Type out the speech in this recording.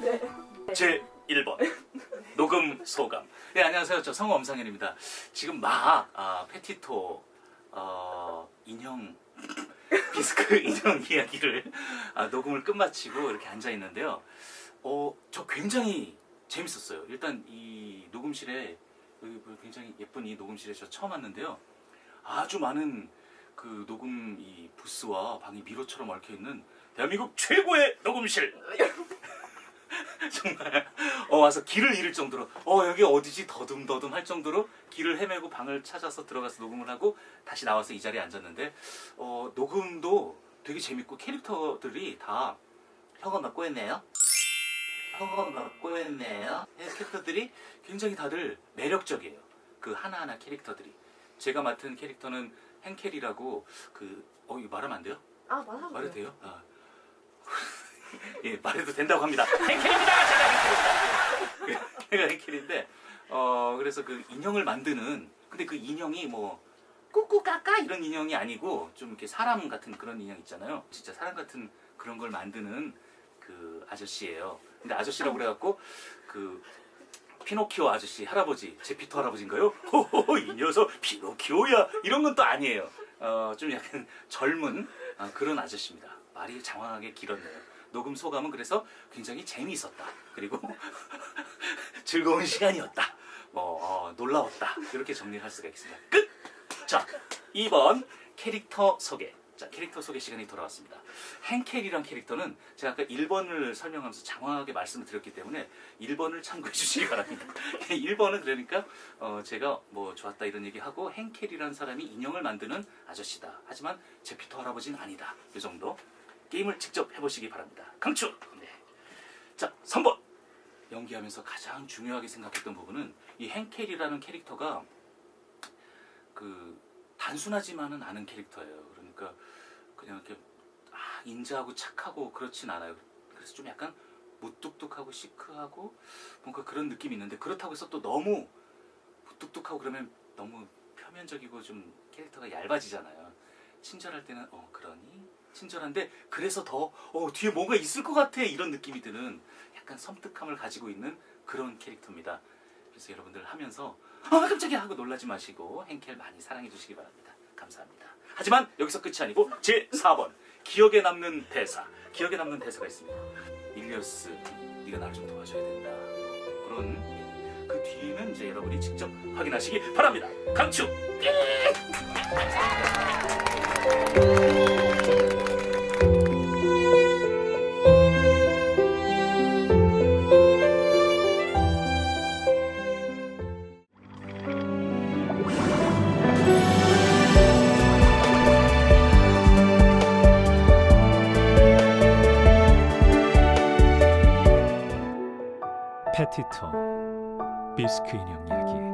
네. 제 1번 녹음 소감. 네 안녕하세요. 저 성우 엄상현입니다. 지금 막 아, 페티토 어, 인형 비스크 인형 이야기를 아, 녹음을 끝마치고 이렇게 앉아 있는데요. 어, 저 굉장히 재밌었어요. 일단 이 녹음실에 여기 뭐 굉장히 예쁜 이 녹음실에 저 처음 왔는데요. 아주 많은 그 녹음 이 부스와 방이 미로처럼 얽혀 있는 대한민국 최고의 녹음실. 정말 어 와서 길을 잃을 정도로 어 여기 어디지 더듬더듬 할 정도로 길을 헤매고 방을 찾아서 들어가서 녹음을 하고 다시 나와서 이 자리에 앉았는데 어 녹음도 되게 재밌고 캐릭터들이 다 혀가 막 꼬였네요. 혀가 막 꼬였네요. 캐릭터들이 굉장히 다들 매력적이에요. 그 하나하나 캐릭터들이 제가 맡은 캐릭터는 henkel이라고 그 어 이거 말하면 안 돼요? 아 말하면 말해도 돼요. 돼요? 아. 예, 말해도 된다고 합니다. henkel입니다. 제가 henkel입니다. 제가 henkel인데 어 그래서 그 인형을 만드는 근데 그 인형이 뭐 꾸꾸까까 이런 인형이 아니고 좀 이렇게 사람 같은 그런 인형 있잖아요. 진짜 사람 같은 그런 걸 만드는 그 아저씨예요. 근데 아저씨라고 그래갖고 그 피노키오 아저씨 할아버지 제피토 할아버지인가요? 호호호 이 녀석 피노키오야 이런 건 또 아니에요. 어 좀 약간 젊은 아, 그런 아저씨입니다. 말이 장황하게 길었네요. 녹음 소감은 그래서 굉장히 재미있었다. 그리고 즐거운 시간이었다. 뭐 어, 놀라웠다. 이렇게 정리를 할 수가 있습니다. 끝. 자, 2번 캐릭터 소개. 자, 캐릭터 소개 시간이 돌아왔습니다. henkel이란 캐릭터는 제가 아까 1번을 설명하면서 장황하게 말씀을 드렸기 때문에 1번을 참고해 주시기 바랍니다. 1번은 그러니까 어, 제가 뭐 좋았다 이런 얘기하고 henkel이라는 사람이 인형을 만드는 아저씨다. 하지만 제피터 할아버지는 아니다. 이 정도. 게임을 직접 해보시기 바랍니다. 강추! 네. 자, 3번! 연기하면서 가장 중요하게 생각했던 부분은 이 henkel이라는 캐릭터가 그 단순하지만은 않은 캐릭터예요. 그러니까 그냥 이렇게 아, 인자하고 착하고 그렇진 않아요. 그래서 좀 약간 무뚝뚝하고 시크하고 뭔가 그런 느낌이 있는데 그렇다고 해서 또 너무 무뚝뚝하고 그러면 너무 표면적이고 좀 캐릭터가 얇아지잖아요. 친절할 때는 어 그러니 친절한데 그래서 더 어 뒤에 뭔가 있을 것 같아 이런 느낌이 드는 약간 섬뜩함을 가지고 있는 그런 캐릭터입니다. 그래서 여러분들 하면서 아 깜짝이야 하고 놀라지 마시고 henkel 많이 사랑해 주시기 바랍니다. 감사합니다. 하지만 여기서 끝이 아니고 제 4번 기억에 남는 대사 기억에 남는 대사가 있습니다. 일리어스 네가 나를 좀 도와줘야 된다. 그런 예. 그 뒤에는 이제 여러분이 직접 확인하시기 바랍니다. 강추. 페티토 비스크 인형 이야기